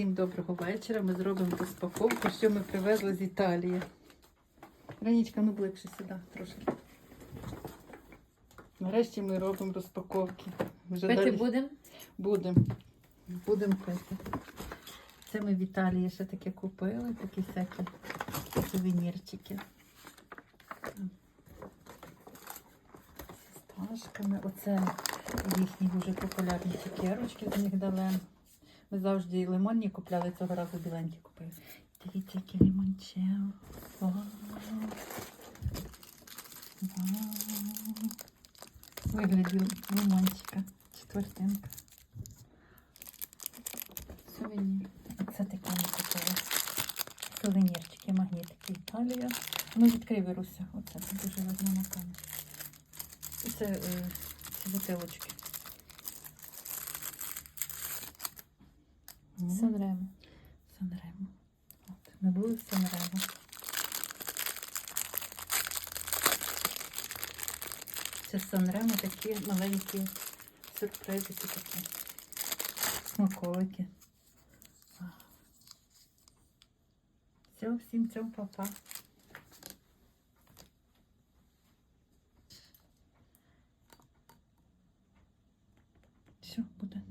Всім доброго вечора. Ми зробимо розпаковку, що ми привезли з Італії. Ранічка, ну ближче сюди трошки. Нарешті ми робимо розпаковки. Вже Пити далі будемо? будемо. Будемо пити. Це ми в Італії ще таке купили, такі всякі сувенірчики. З фісташками. Оце їхні дуже популярні цукерочки з мігдалем. Ми завжди лимонні купляли, цього разу біленькі купили. Дивіться, які лимончео. Вау. Лимончика. Четвертинка. Сувенір. Оце такі ми купили. Сувенірчики, магнітики Італія. Ну, відкрий Віруся. Оце це дуже видно на. І це е, ці бутилочки. Санремо. Санремо. От, ми були в Санремо. Це Санремо такі маленькі сюрпризики такі. Смаколики. Все, всім цьому папа. Все, буде.